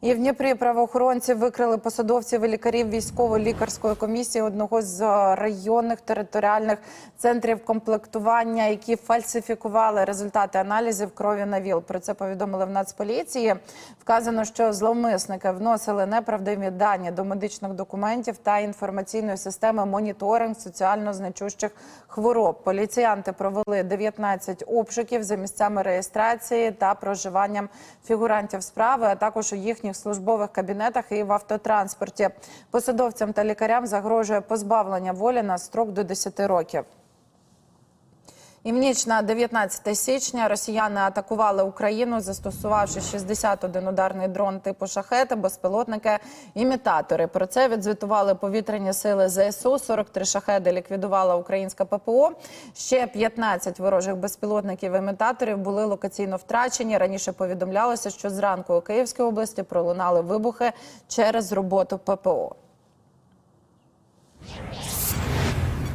І в Дніпрі правоохоронці викрили посадовців і лікарів військово-лікарської комісії одного з е, районних територіальних центрів комплектування, які фальсифікували результати аналізів крові на ВІЛ. Про це повідомили в Нацполіції. Вказано, що зловмисники вносили неправдиві дані до медичних документів та інформаційної системи моніторинг соціально значущих хвороб. Поліціянти провели 19 обшуків за місцями реєстрації та проживанням фігурантів справи, а також у їхніх службових кабінетах і в автотранспорті. Посадовцям та лікарям загрожує позбавлення волі на строк до 10 років. І в ніч на 19 січня росіяни атакували Україну, застосувавши 61 ударний дрон типу шахети, безпілотники, імітатори. Про це відзвітували повітряні сили ЗСУ. 43 шахеди ліквідувала українська ППО. Ще 15 ворожих безпілотників імітаторів були локаційно втрачені. Раніше повідомлялося, що зранку у Київській області пролунали вибухи через роботу ППО.